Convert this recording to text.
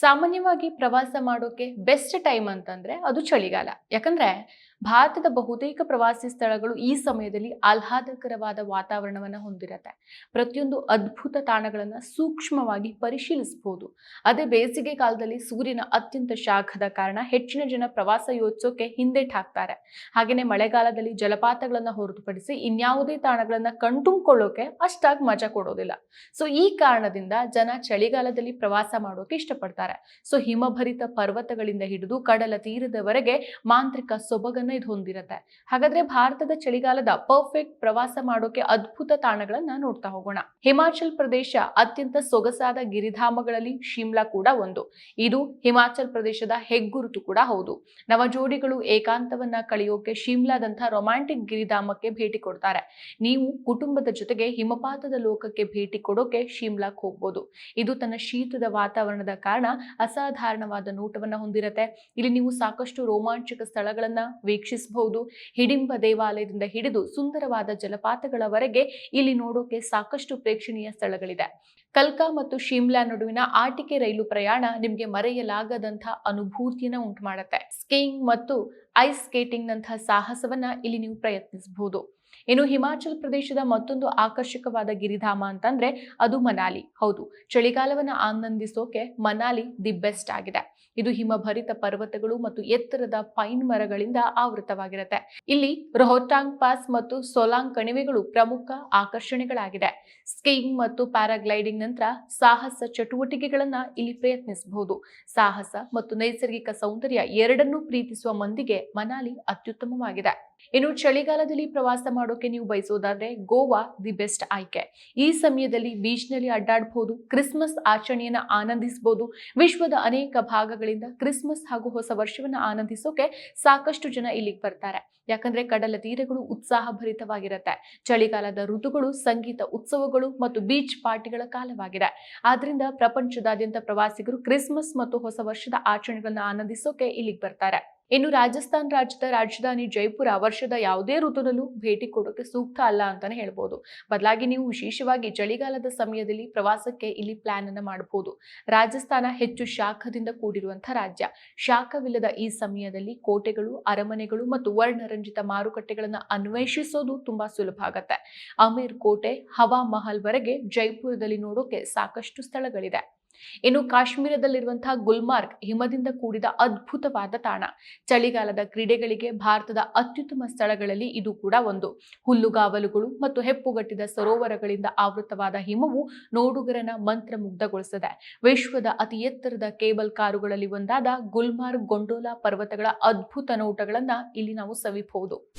ಸಾಮಾನ್ಯವಾಗಿ ಪ್ರವಾಸ ಮಾಡೋಕೆ ಬೆಸ್ಟ್ ಟೈಮ್ ಅಂತಂದ್ರೆ ಅದು ಚಳಿಗಾಲ. ಯಾಕಂದ್ರೆ ಭಾರತದ ಬಹುತೇಕ ಪ್ರವಾಸಿ ಸ್ಥಳಗಳು ಈ ಸಮಯದಲ್ಲಿ ಆಹ್ಲಾದಕರವಾದ ವಾತಾವರಣವನ್ನು ಹೊಂದಿರುತ್ತೆ. ಪ್ರತಿಯೊಂದು ಅದ್ಭುತ ತಾಣಗಳನ್ನು ಸೂಕ್ಷ್ಮವಾಗಿ ಪರಿಶೀಲಿಸಬಹುದು ಅದೇ ಬೇಸಿಗೆ ಕಾಲದಲ್ಲಿ ಸೂರ್ಯನ ಅತ್ಯಂತ ಶಾಖದ ಕಾರಣ ಹೆಚ್ಚಿನ ಜನ ಪ್ರವಾಸ ಯೋಚಿಸೋಕೆ ಹಿಂದೆಟ್ ಹಾಕ್ತಾರೆ. ಹಾಗೇನೆ ಮಳೆಗಾಲದಲ್ಲಿ ಜಲಪಾತಗಳನ್ನು ಹೊರತುಪಡಿಸಿ ಇನ್ಯಾವುದೇ ತಾಣಗಳನ್ನು ಕಣ್ತುಂಬಿಕೊಳ್ಳೋಕೆ ಅಷ್ಟಾಗಿ ಮಜಾ ಕೊಡೋದಿಲ್ಲ. ಸೊ, ಈ ಕಾರಣದಿಂದ ಜನ ಚಳಿಗಾಲದಲ್ಲಿ ಪ್ರವಾಸ ಮಾಡೋಕೆ ಇಷ್ಟಪಡ್ತಾರೆ. ಸೊ, ಹಿಮಭರಿತ ಪರ್ವತಗಳಿಂದ ಹಿಡಿದು ಕಡಲ ತೀರದವರೆಗೆ ಮಾಂತ್ರಿಕ ಸೊಬಗನ್ನ ಇದು ಹೊಂದಿರತ್ತೆ. ಹಾಗಾದ್ರೆ ಭಾರತದ ಚಳಿಗಾಲದ ಪರ್ಫೆಕ್ಟ್ ಪ್ರವಾಸ ಮಾಡೋಕೆ ಅದ್ಭುತ ತಾಣಗಳನ್ನ ನೋಡ್ತಾ ಹೋಗೋಣ. ಹಿಮಾಚಲ್ ಪ್ರದೇಶ ಅತ್ಯಂತ ಸೊಗಸಾದ ಗಿರಿಧಾಮಗಳಲ್ಲಿ ಶಿಮ್ಲಾ ಕೂಡ ಒಂದು. ಇದು ಹಿಮಾಚಲ್ ಪ್ರದೇಶದ ಹೆಗ್ಗುರುತು ಕೂಡ ಹೌದು. ನವಜೋಡಿಗಳು ಏಕಾಂತವನ್ನ ಕಳೆಯೋಕೆ ಶಿಮ್ಲಾದಂತಹ ರೊಮ್ಯಾಂಟಿಕ್ ಗಿರಿಧಾಮಕ್ಕೆ ಭೇಟಿ ಕೊಡ್ತಾರೆ. ನೀವು ಕುಟುಂಬದ ಜೊತೆಗೆ ಹಿಮಪಾತದ ಲೋಕಕ್ಕೆ ಭೇಟಿ ಕೊಡೋಕೆ ಶಿಮ್ಲಾಕ್ ಹೋಗ್ಬೋದು. ಇದು ತನ್ನ ಶೀತದ ವಾತಾವರಣದ ಕಾರಣ ಅಸಾಧಾರಣವಾದ ನೋಟವನ್ನ ಹೊಂದಿರತ್ತೆ. ಇಲ್ಲಿ ನೀವು ಸಾಕಷ್ಟು ರೋಮಾಂಚಕ ಸ್ಥಳಗಳನ್ನ ವೀಕ್ಷಿಸಬಹುದು. ಹಿಡಿಂಬ ದೇವಾಲಯದಿಂದ ಹಿಡಿದು ಸುಂದರವಾದ ಜಲಪಾತಗಳವರೆಗೆ ಇಲ್ಲಿ ನೋಡೋಕೆ ಸಾಕಷ್ಟು ಪ್ರೇಕ್ಷಣೀಯ ಸ್ಥಳಗಳಿದೆ. ಕಲ್ಕಾ ಮತ್ತು ಶಿಮ್ಲಾ ನಡುವಿನ ಆಟಿಕೆ ರೈಲು ಪ್ರಯಾಣ ನಿಮಗೆ ಮರೆಯಲಾಗದಂತಹ ಅನುಭೂತಿಯನ್ನು ಉಂಟು ಮಾಡುತ್ತೆ ಸ್ಕೀಯಿಂಗ್ ಮತ್ತು ಐಸ್ ಸ್ಕೇಟಿಂಗ್ ನಂತಹ ಸಾಹಸವನ್ನ ಇಲ್ಲಿ ನೀವು ಪ್ರಯತ್ನಿಸಬಹುದು. ಇನ್ನು ಹಿಮಾಚಲ ಪ್ರದೇಶದ ಮತ್ತೊಂದು ಆಕರ್ಷಕವಾದ ಗಿರಿಧಾಮ ಅಂತಂದ್ರೆ ಅದು ಮನಾಲಿ. ಹೌದು, ಚಳಿಗಾಲವನ್ನು ಆನಂದಿಸೋಕೆ ಮನಾಲಿ ದಿ ಬೆಸ್ಟ್ ಆಗಿದೆ. ಇದು ಹಿಮಭರಿತ ಪರ್ವತಗಳು ಮತ್ತು ಎತ್ತರದ ಪೈನ್ ಮರಗಳಿಂದ ಆವೃತವಾಗಿರುತ್ತೆ. ಇಲ್ಲಿ ರೋಹ್ಟಾಂಗ್ ಪಾಸ್ ಮತ್ತು ಸೋಲಾಂಗ್ ಕಣಿವೆಗಳು ಪ್ರಮುಖ ಆಕರ್ಷಣೆಗಳಾಗಿದೆ. ಸ್ಕೀಯಿಂಗ್ ಮತ್ತು ಪ್ಯಾರಾಗ್ಲೈಡಿಂಗ್ ನಂತರ ಸಾಹಸ ಚಟುವಟಿಕೆಗಳನ್ನ ಇಲ್ಲಿ ಪ್ರಯತ್ನಿಸಬಹುದು. ಸಾಹಸ ಮತ್ತು ನೈಸರ್ಗಿಕ ಸೌಂದರ್ಯ ಎರಡನ್ನೂ ಪ್ರೀತಿಸುವ ಮಂದಿಗೆ ಮನಾಲಿ ಅತ್ಯುತ್ತಮವಾಗಿದೆ. ಇನ್ನು ಚಳಿಗಾಲದಲ್ಲಿ ಪ್ರವಾಸ ಮಾಡೋಕೆ ನೀವು ಬಯಸೋದಾದ್ರೆ ಗೋವಾ ದಿ ಬೆಸ್ಟ್ ಆಯ್ಕೆ. ಈ ಸಮಯದಲ್ಲಿ ಬೀಚ್ನಲ್ಲಿ ಅಡ್ಡಾಡಬಹುದು ಕ್ರಿಸ್ಮಸ್ ಆಚರಣೆಯನ್ನ ಆನಂದಿಸಬಹುದು ವಿಶ್ವದ ಅನೇಕ ಭಾಗಗಳಿಂದ ಕ್ರಿಸ್ಮಸ್ ಹಾಗೂ ಹೊಸ ವರ್ಷವನ್ನ ಆನಂದಿಸೋಕೆ ಸಾಕಷ್ಟು ಜನ ಇಲ್ಲಿಗೆ ಬರ್ತಾರೆ. ಯಾಕಂದ್ರೆ ಕಡಲ ತೀರಗಳು ಉತ್ಸಾಹಭರಿತವಾಗಿರುತ್ತೆ. ಚಳಿಗಾಲದ ಋತುಗಳು, ಸಂಗೀತ ಉತ್ಸವಗಳು ಮತ್ತು ಬೀಚ್ ಪಾರ್ಟಿಗಳ ಕಾಲವಾಗಿದೆ. ಆದ್ರಿಂದ ಪ್ರಪಂಚದಾದ್ಯಂತ ಪ್ರವಾಸಿಗರು ಕ್ರಿಸ್ಮಸ್ ಮತ್ತು ಹೊಸ ವರ್ಷದ ಆಚರಣೆಗಳನ್ನ ಆನಂದಿಸೋಕೆ ಇಲ್ಲಿಗೆ ಬರ್ತಾರೆ. ಇನ್ನು ರಾಜಸ್ಥಾನ್ ರಾಜ್ಯದ ರಾಜಧಾನಿ ಜೈಪುರ ವರ್ಷದ ಯಾವುದೇ ಋತುನಲ್ಲೂ ಭೇಟಿ ಕೊಡೋಕೆ ಸೂಕ್ತ ಅಲ್ಲ ಅಂತಾನೆ ಹೇಳ್ಬೋದು. ಬದಲಾಗಿ ನೀವು ವಿಶೇಷವಾಗಿ ಚಳಿಗಾಲದ ಸಮಯದಲ್ಲಿ ಪ್ರವಾಸಕ್ಕೆ ಇಲ್ಲಿ ಪ್ಲಾನ್ ಅನ್ನ ಮಾಡಬಹುದು ರಾಜಸ್ಥಾನ ಹೆಚ್ಚು ಶಾಖದಿಂದ ಕೂಡಿರುವಂತಹ ರಾಜ್ಯ. ಶಾಖವಿಲ್ಲದ ಈ ಸಮಯದಲ್ಲಿ ಕೋಟೆಗಳು, ಅರಮನೆಗಳು ಮತ್ತು ವರ್ಣರಂಜಿತ ಮಾರುಕಟ್ಟೆಗಳನ್ನು ಅನ್ವೇಷಿಸೋದು ತುಂಬಾ ಸುಲಭ ಆಗತ್ತೆ. ಅಮೀರ್ ಕೋಟೆ ಹವಾ ಮಹಲ್ ವರೆಗೆ ಜೈಪುರದಲ್ಲಿ ನೋಡೋಕೆ ಸಾಕಷ್ಟು ಸ್ಥಳಗಳಿದೆ. ಇನ್ನು ಕಾಶ್ಮೀರದಲ್ಲಿರುವಂತಹ ಗುಲ್ಮಾರ್ಗ್ ಹಿಮದಿಂದ ಕೂಡಿದ ಅದ್ಭುತವಾದ ತಾಣ. ಚಳಿಗಾಲದ ಕ್ರೀಡೆಗಳಿಗೆ ಭಾರತದ ಅತ್ಯುತ್ತಮ ಸ್ಥಳಗಳಲ್ಲಿ ಇದು ಕೂಡ ಒಂದು. ಹುಲ್ಲುಗಾವಲುಗಳು ಮತ್ತು ಹೆಪ್ಪುಗಟ್ಟಿದ ಸರೋವರಗಳಿಂದ ಆವೃತವಾದ ಹಿಮವು ನೋಡುಗರನ ಮಂತ್ರಮುಗ್ಧಗೊಳಿಸಿದೆ. ವಿಶ್ವದ ಅತಿ ಎತ್ತರದ ಕೇಬಲ್ ಕಾರುಗಳಲ್ಲಿ ಒಂದಾದ ಗುಲ್ಮಾರ್ಗ್ ಗೊಂಡೋಲಾ ಪರ್ವತಗಳ ಅದ್ಭುತ ನೋಟಗಳನ್ನ ಇಲ್ಲಿ ನಾವು ಸವಿಬಹುದು.